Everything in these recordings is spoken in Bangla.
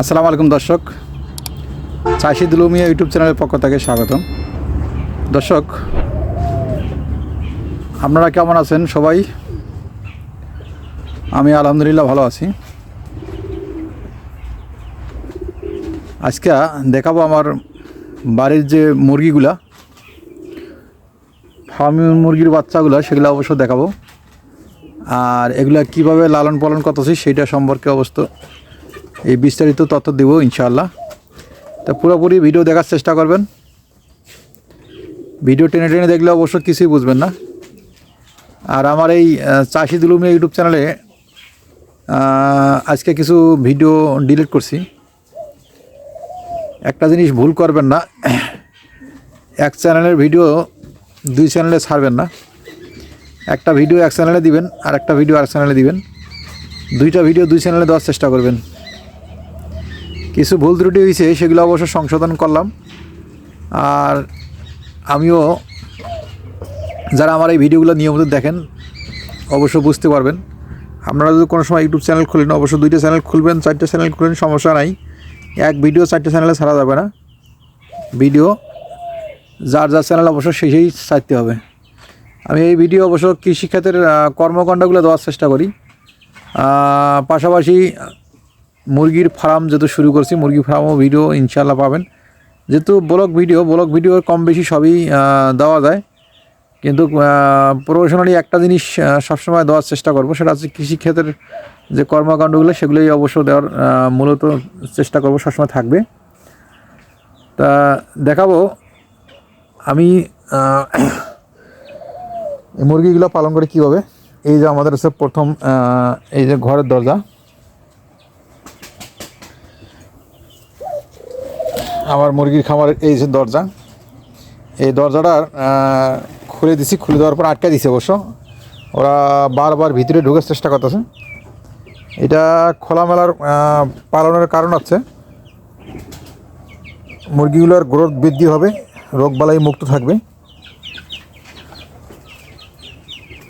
আসসালামু আলাইকুম দর্শক। চাষি দুলুমিয়া ইউটিউব চ্যানেলের পক্ষ থেকে স্বাগতম। দর্শক, আপনারা কেমন আছেন সবাই? আমি আলহামদুলিল্লাহ ভালো আছি। আজকে দেখাবো আমার বাড়ির যে মুরগিগুলা, ফার্মি মুরগির বাচ্চাগুলো, সেগুলো অবশ্য দেখাবো। আর এগুলা কীভাবে লালন পালন করতেছি সেটা সম্পর্কে অবশ্য এই বিস্তারিত তথ্য দেবো ইনশাআল্লাহ। তা পুরোপুরি ভিডিও দেখার চেষ্টা করবেন। ভিডিও টেনে টেনে দেখলে অবশ্য কিছুই বুঝবেন না। আর আমার এই চাষি দুলুমিয়া ইউটিউব চ্যানেলে আজকে কিছু ভিডিও ডিলিট করছি। একটা জিনিস ভুল করবেন না। এক চ্যানেলের ভিডিও দুই চ্যানেলে ছাড়বেন না। একটা ভিডিও এক চ্যানেলে দিবেন আর একটা ভিডিও আর চ্যানেলে দিবেন। দুইটা ভিডিও দুই চ্যানেলে দেওয়ার চেষ্টা করবেন। কিছু ভুল ত্রুটি হয়েছে, সেগুলো অবশ্য সংশোধন করলাম। আর আমিও যারা আমার এই ভিডিওগুলো নিয়মিত দেখেন, অবশ্য বুঝতে পারবেন। আপনারা যদি কোনো সময় ইউটিউব চ্যানেল খুলেন, অবশ্য দুইটা চ্যানেল খুলবেন, চারটে চ্যানেল খুলেন, সমস্যা নাই। এক ভিডিও চারটে চ্যানেলে ছাড়া যাবে না। ভিডিও যার যার চ্যানেল অবশ্য সেই সেই ছাড়তে হবে। আমি এই ভিডিও অবশ্য কৃষিক্ষেত্রের আহ, কর্মকাণ্ডগুলো দেওয়ার চেষ্টা করি। পাশাপাশি মুরগির ফার্ম যেহেতু শুরু করছি মুরগি ফার্মও ভিডিও ইনশাল্লাহ পাবেন। যেহেতু ব্লগ ভিডিও ব্লগ ভিডিও কম বেশি সবই দেওয়া যায়। কিন্তু প্রফেশনালি একটা জিনিস সবসময় দেওয়ার চেষ্টা করব সেটা হচ্ছে কৃষিক্ষেত্রের যে কর্মকাণ্ডগুলো সেগুলোই অবশ্য দেওয়ার মূলত চেষ্টা করব সবসময় থাকবে। তা দেখাবো আমি এই মুরগিগুলো পালন করে কীভাবে? এই যে আমাদের হচ্ছে প্রথম এই যে ঘরের দরজা। আমার মুরগির খামারের এই যে দরজা। এই দরজাটার আহ, খুলে দিছি খুলে দেওয়ার পর আটকে দিছে অবশ্য। ওরা বারবার ভিতরে ঢুকার চেষ্টা করতেছে। এটা খোলামেলার পালনের কারণ হচ্ছে মুরগিগুলোর গ্রোথ বৃদ্ধি হবে রোগবালাই মুক্ত থাকবে।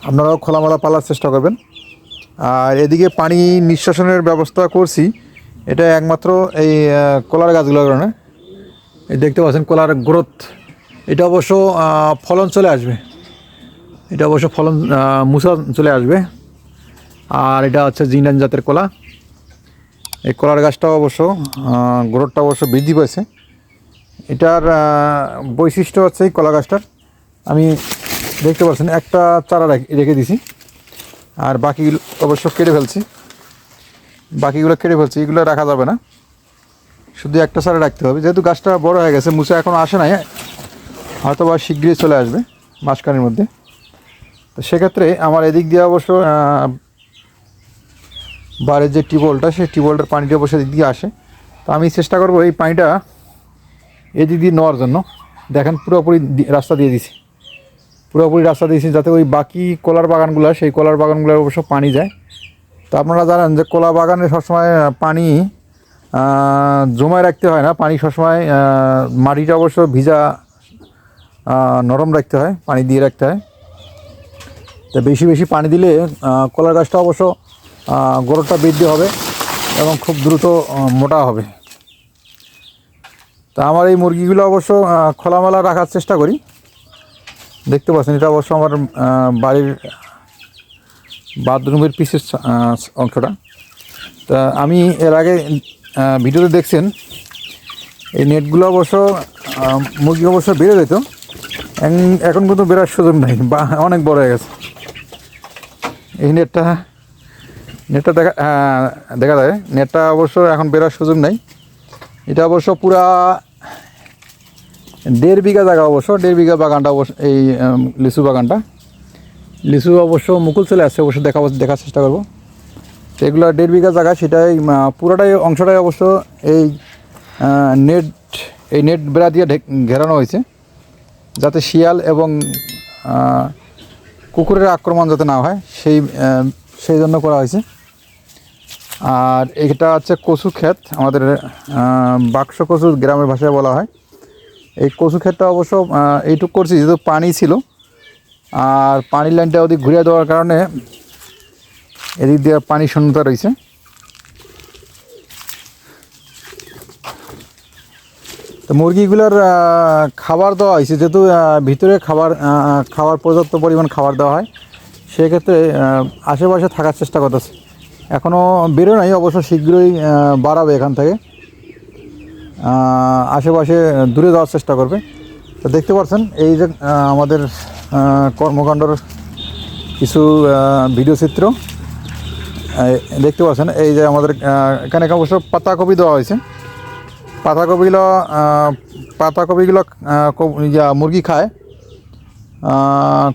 আপনারাও খোলামেলা পালার চেষ্টা করবেন। আর এদিকে পানি নিঃশ্বাসনের ব্যবস্থা করছি। এটা একমাত্র এই কলার গাছগুলোর কারণে। দেখতে পাচ্ছেন কলার গ্রোথ। এটা অবশ্য ফলন চলে আসবে। এটা অবশ্য ফলন মুসা চলে আসবে। আর এটা হচ্ছে জিনান জাতের কলা। এই কলার গাছটাও অবশ্য গ্রোথটা অবশ্য বৃদ্ধি পেয়েছে এটার বৈশিষ্ট্য হচ্ছে এই কলা গাছটার। আমি দেখতে পাচ্ছেন, একটা চারা রেখে- দিছি। আর বাকিগুলো অবশ্য কেটে ফেলছি। বাকিগুলো কেটে ফেলছি, এগুলো রাখা যাবে না। শুধু একটা চারা রাখতে হবে। যেহেতু গাছটা বড় হয়ে গেছে মুসা এখনও আসে নাই। হয়তো বা শীঘ্রই চলে আসবে, মাসখানের মধ্যে। তো সেক্ষেত্রে আমার এদিক দিয়ে অবশ্য বাড়ির যে টিউবওয়েলটা, সেই টিউবওয়েলটার পানিটা অবশ্য এদিক দিয়ে আসে। তো আমি চেষ্টা করব এই পানিটা এদিক দিয়ে নেওয়ার জন্য। দেখেন পুরোপুরি রাস্তা দিয়ে দিছি। পুরোপুরি রাস্তা দিয়েছি যাতে ওই বাকি কলার বাগানগুলো, সেই কলার বাগানগুলোর অবশ্য পানি যায়। তো আপনারা জানেন যে কলা বাগানে সবসময় পানি জমায় রাখতে হয় না। পানি সবসময় মাটিটা অবশ্য ভিজা নরম রাখতে হয়, পানি দিয়ে রাখতে হয়। তো বেশি বেশি পানি দিলে কলার গাছটা অবশ্য গরুটা বৃদ্ধি হবে এবং খুব দ্রুত মোটা হবে। তা আমার এই মুরগিগুলো অবশ্য খোলামেলা রাখার চেষ্টা করি। দেখতে পাচ্ছেন, এটা অবশ্য আমার বাড়ির বাথরুমের পিসের অংশটা। তা আমি এর আগে ভিডিওতে দেখছেন, এই নেটগুলো অবশ্য মুরগি অবশ্য বেড়ে যেত। এখন- কিন্তু বেরার সুযোগ নেই, বা অনেক বড় হয়ে গেছে। এই নেটটা নেটটা দেখা দেখা যায়, নেটটা অবশ্য এখন বেরার সুযোগ নেই। এটা অবশ্য পুরা দেড় বিঘা জায়গা অবশ্য, দেড় বিঘা বাগানটা অবশ্য, এই লিচু বাগানটা। লিচু অবশ্য মুকুল চলে আসছে, অবশ্য দেখা দেখার চেষ্টা করব। এগুলো দেড় বিঘা জায়গা, সেটাই পুরোটাই অংশটাই অবশ্য এই নেট এই নেট বেড়া দিয়ে ঘেরানো হয়েছে, যাতে শিয়াল এবং কুকুরের আক্রমণ যাতে না হয়, সেই সেই জন্য করা হয়েছে। আর এটা হচ্ছে কচু ক্ষেত আমাদের বাক্স কচু গ্রামের ভাষায় বলা হয়। এই কচু ক্ষেতটা অবশ্য এইটুক করছি, যেহেতু পানি ছিল। আর পানির লাইনটা ওদিক ঘুরিয়ে দেওয়ার কারণে এদিক দিয়ে পানি শূন্যতা রয়েছে। তো মুরগিগুলোর খাবার দেওয়া হয়েছে, যেহেতু ভিতরে খাবার খাবার পর্যাপ্ত পরিমাণ খাবার দেওয়া হয়, সেক্ষেত্রে আশেপাশে থাকার চেষ্টা করতেছে। এখনও বেরো নাই, অবশ্য শীঘ্রই বাড়াবে এখান থেকে। আশেপাশে দূরে যাওয়ার চেষ্টা করবে। তো দেখতে পাচ্ছেন, এই যে আমাদের কর্মকাণ্ডর কিছু ভিডিও চিত্র। দেখতে পাচ্ছেন, এই যে আমাদের এখানে অবশ্য পাতাকপি দেওয়া হয়েছে। পাতাকপিগুলো পাতাকপিগুলো ইয়া, মুরগি খায়।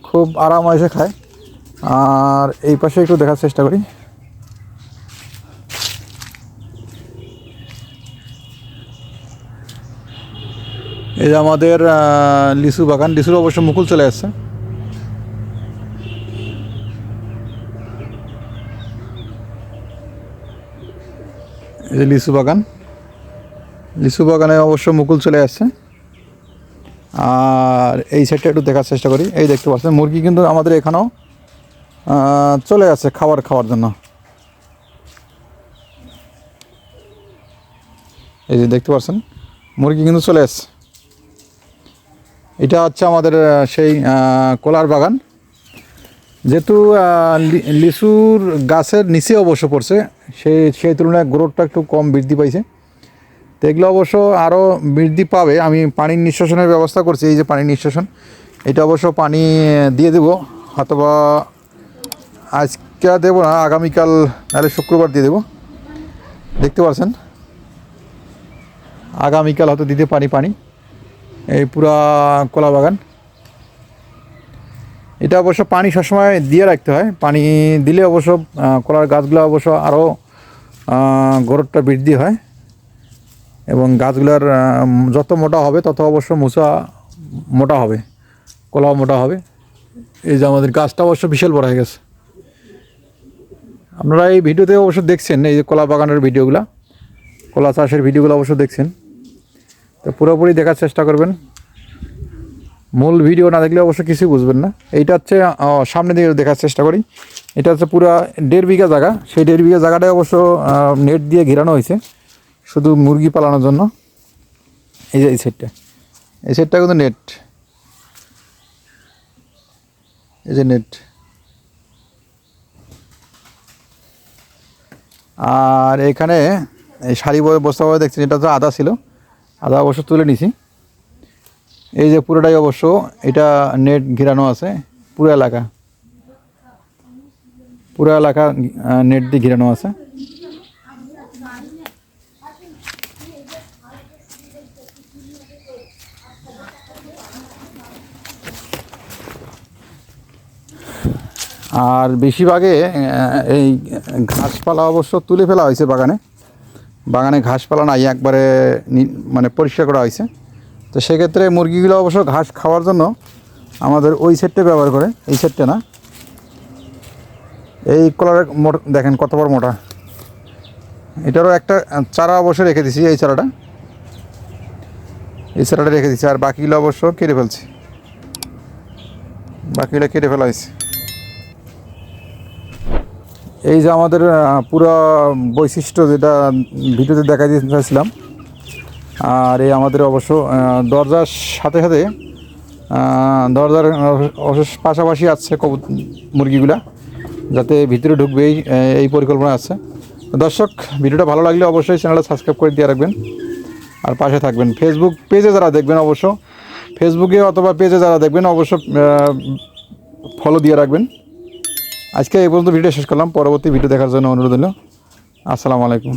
খুব আরাম এসে খায়। আর এই পাশে একটু দেখার চেষ্টা করি। এই যে আমাদের লিচু বাগান, লিচুর অবশ্য মুকুল চলে আসছে। এই যে লিচু বাগান। লিচু বাগানে অবশ্য মুকুল চলে আসছে। আর এই সাইডটা একটু দেখার চেষ্টা করি। এই দেখতে পাচ্ছেন, মুরগি কিন্তু আমাদের এখানেও চলে আসছে খাবার খাওয়ার জন্য। এই যে দেখতে পাচ্ছেন, মুরগি কিন্তু চলে আসছে। এটা হচ্ছে আমাদের সেই কলার বাগান। যেহেতু লিচুর গাছের নিচে অবশ্য পড়ছে সেই সেই তুলনায় গ্রোথটা একটু কম বৃদ্ধি পাইছে। তো এগুলো অবশ্য আরও বৃদ্ধি পাবে। আমি পানির নিঃশোষণের ব্যবস্থা করছি, এই যে পানির নিঃশোষণ এটা অবশ্য পানি দিয়ে দেবো, অথবা আজকে দেবো না, আগামীকাল নাহলে শুক্রবার দিয়ে দেবো। দেখতে পাচ্ছেন আগামীকাল হয়তো দিতে পারি পানি। এই পুরা কলা বাগান। এটা অবশ্য পানি সবসময় দিয়ে রাখতে হয়। পানি দিলে অবশ্য কলার গাছগুলো অবশ্য আরও গরতটা বৃদ্ধি হয়। এবং গাছগুলোর যত মোটা হবে, তত অবশ্য মুসা মোটা হবে, কলাও মোটা হবে। এই যে আমাদের গাছটা অবশ্য বিশাল বড় হয়ে গেছে। আপনারা এই ভিডিওতে অবশ্য দেখছেন, এই যে কলা বাগানের ভিডিওগুলো, কলা চাষের ভিডিওগুলো অবশ্য দেখছেন। তো পুরোপুরি দেখার চেষ্টা করবেন। মূল ভিডিও না দেখলে অবশ্য কিছুই বুঝবেন না। এইটা হচ্ছে সামনে দিয়ে দেখার চেষ্টা করি। এটা হচ্ছে পুরো দেড় বিঘা জায়গা। সেই দেড় বিঘা জায়গাটায় অবশ্য নেট দিয়ে ঘেরানো হয়েছে। শুধু মুরগি পালানোর জন্য। এই যে এই সেটটা এই সেটটা কিন্তু নেট। এই যে নেট। আর এখানে এই বয়ে বস্তা দেখছেন, এটা তো আদা ছিল। আদা অবশ্য তুলে নিছি। এই যে পুরোটাই অবশ্য, এটা নেট ঘেরানো আছে, পুরো এলাকা। পুরো এলাকা নেট দিয়ে ঘেরানো আছে। আর বেশিরভাগে এই ঘাসপালা অবশ্য তুলে ফেলা হয়েছে বাগানে। বাগানে ঘাসপালা নাই, একবারে মানে পরিষ্কার করা হয়েছে। তো সেক্ষেত্রে মুরগিগুলো অবশ্য ঘাস খাওয়ার জন্য আমাদের ওই সেটটা ব্যবহার করে, এই সেটটা না। এই কলার মোট, দেখেন কত বড় মোটা। এটারও একটা চারা অবশ্য রেখে দিছি এই চারাটা। এই চারাটা রেখে দিছি, আর বাকিগুলো অবশ্য কেটে ফেলছি। বাকিগুলো কেটে ফেলা হয়েছে। এই যে আমাদের পুরো বৈশিষ্ট্য যেটা ভিডিওতে দেখা দিতে চাইছিলাম, আর এই আমাদের অবশ্য দরজার সাথে সাথে দরজার পাশাপাশি আছে কবুত মুরগিগুলা, যাতে ভিতরে ঢুকবে এই এই পরিকল্পনা আছে। দর্শক, ভিডিওটা ভালো লাগলে অবশ্যই চ্যানেলটা সাবস্ক্রাইব করে দিয়ে রাখবেন, আর পাশে থাকবেন। ফেসবুক পেজে যারা দেখবেন অবশ্য ফেসবুকে অথবা পেজে যারা দেখবেন, অবশ্য ফলো দিয়ে রাখবেন। আজকে এই পর্যন্ত ভিডিও শেষ করলাম। পরবর্তী ভিডিও দেখার জন্য অনুরোধ হলো আসসালামু আলাইকুম।